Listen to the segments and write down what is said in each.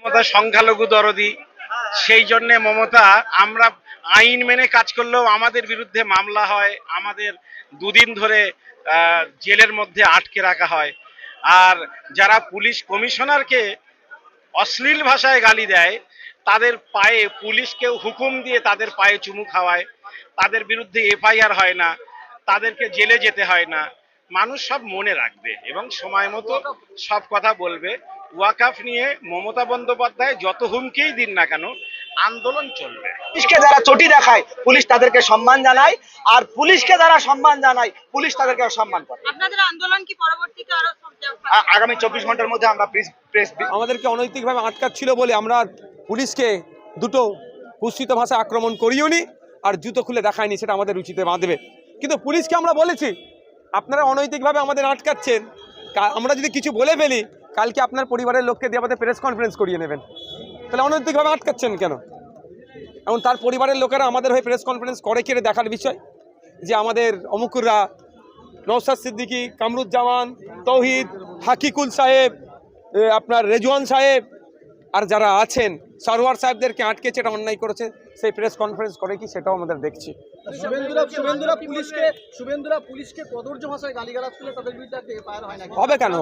মমতা সংখ্যালঘু দরদি, সেই জন্যে মমতা, আমরা আইন মেনে কাজ করলেও আমাদের বিরুদ্ধে মামলা হয়, আমাদের দুদিন ধরে জেলের মধ্যে আটকে রাখা হয়। আর যারা পুলিশ কমিশনারকে অশ্লীল ভাষায় গালি দেয়, তাদের পায়ে পুলিশকেও হুকুম দিয়ে তাদের পায়ে চুমু খাওয়ায়। তাদের বিরুদ্ধে এফআইআর হয় না, তাদেরকে জেলে যেতে হয় না। মানুষ সব মনে রাখবে এবং সময় মতো সব কথা বলবে। ওয়াকাফ নিয়ে মমতা বন্দ্যোপাধ্যায় যত হুমকিই দিন না কেন আন্দোলন চলবে। পুলিশকে যারা চটি দেখায় পুলিশ তাদেরকে সম্মান জানায় আর পুলিশকে যারা সম্মান জানায় পুলিশ তাদেরকে অসম্মান করে। আপনাদের আন্দোলন কি পরবর্তীতে আরও আগামী চব্বিশ ঘণ্টার মধ্যে আমরা প্রেস প্রেস আমাদেরকে অনৈতিকভাবে আটকাচ্ছিল বলে আমরা পুলিশকে দুটো কুৎসিত ভাষায় আক্রমণ করিওনি আর জুতো খুলে দেখায়নি সেটা আমাদের রুচিতে বাঁধবে। কিন্তু পুলিশকে আমরা বলেছি আপনারা অনৈতিকভাবে আমাদের আটকাচ্ছেন। আমরা যদি কিছু বলে ফেলি কালকে আপনার পরিবারের লোককে দিয়ে আমাদের প্রেস কনফারেন্স করিয়ে নেবেন। তাহলে অনৈতিকভাবে আটকাচ্ছেন কেন? এবং তার পরিবারের লোকেরা আমাদের হয়ে প্রেস কনফারেন্স করে কেড়ে দেখার বিষয় যে আমাদের অমুকুররা নৌসাদ সিদ্দিকী, কামরুজ্জামান, তৌহিদ, হাকিকুল সাহেব আপনার রেজওয়ান সাহেব আর যারা আছেন সারোয়ার সাহেবদেরকে আটকেছে এটা অন্যায় করেছে সেই প্রেস কনফারেন্স করে কি সেটাও আমাদের দেখছি। হবে কেন?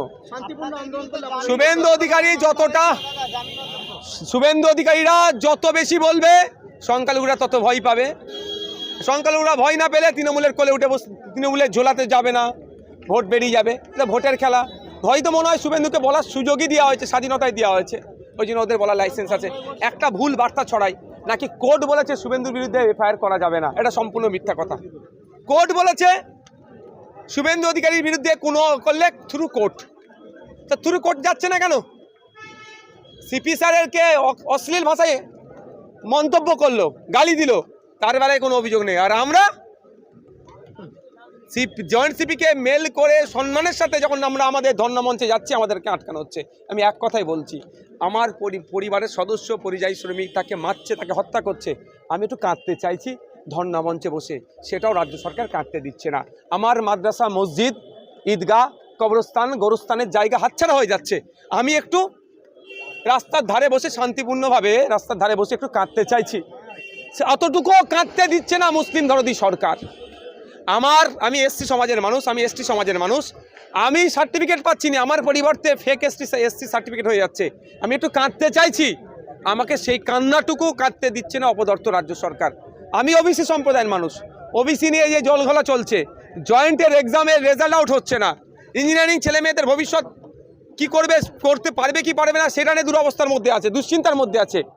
শুভেন্দু অধিকারী যতটা শুভেন্দু অধিকারীরা যত বেশি বলবে সংখ্যালঘুরা তত ভয় পাবে। সংখ্যালঘুরা ভয় না পেলে তৃণমূলের কোলে উঠে বস তৃণমূলের ঝোলাতে যাবে না ভোট বেরিয়ে যাবে। এটা ভোটের খেলা। ভয় তো মনে হয় শুভেন্দুকে বলার সুযোগই দেওয়া হয়েছে স্বাধীনতায় দেওয়া হয়েছে। ওই জন্য ওদের বলা লাইসেন্স আছে। একটা ভুল বার্তা ছড়াই, নাকি কোর্ট বলেছে শুভেন্দুর বিরুদ্ধে এফআইআর করা যাবে না? এটা সম্পূর্ণ মিথ্যা কথা। কোর্ট বলেছে শুভেন্দু অধিকারীর বিরুদ্ধে কোনো করলে থ্রু কোর্ট তা থ্রু কোর্ট যাচ্ছে না কেন? সিপি স্যারেরকে অশ্লীল ভাষায় মন্তব্য করল, গালি দিল, তার বেলায় কোনো অভিযোগ নেই। আর আমরা জয়েন্ট সিপিকে মেল করে সম্মানের সাথে যখন আমরা আমাদের ধর্ণামঞ্চে যাচ্ছি, আমাদেরকে আটকানো হচ্ছে। আমি এক কথাই বলছি, আমার পরিবারের সদস্য, পরিযায়ী শ্রমিক তাকে মারছে, তাকে হত্যা করছে। আমি একটু কাঁদতে চাইছি ধর্ণামঞ্চে বসে, সেটাও রাজ্য সরকার কাঁদতে দিচ্ছে না। আমার মাদ্রাসা, মসজিদ, ঈদগাহ, কবরস্থান, গোরস্থানের জায়গা হাতছাড়া হয়ে যাচ্ছে। আমি একটু রাস্তার ধারে বসে শান্তিপূর্ণভাবে রাস্তার ধারে বসে একটু কাঁদতে চাইছি। অতটুকুও কাঁদতে দিচ্ছে না মুসলিম ধরদি সরকার। আমার, আমি এসসি সমাজের মানুষ, আমি এসটি সমাজের মানুষ। আমি সার্টিফিকেট পাচ্ছি না, আমার পরিবর্তে ফেক এসটি, এসসি সার্টিফিকেট হয়ে যাচ্ছে। আমি একটু কাঁদতে চাইছি। আমাকে সেই কান্নাটুকু কাঁদতে দিচ্ছে না অপদর্থ রাজ্য সরকার। আমি ওবিসি সম্প্রদায়ের মানুষ। ওবিসি নিয়ে যে জলঘলা চলছে, জয়েন্টের এক্সামের রেজাল্ট আউট হচ্ছে না। ইঞ্জিনিয়ারিং ছেলে মেয়েদের ভবিষ্যৎ কি করবে, করতে পারবে কি পারবে না, সেটা নিয়ে দুরবস্থার মধ্যে আছে, দুশ্চিন্তার মধ্যে আছে।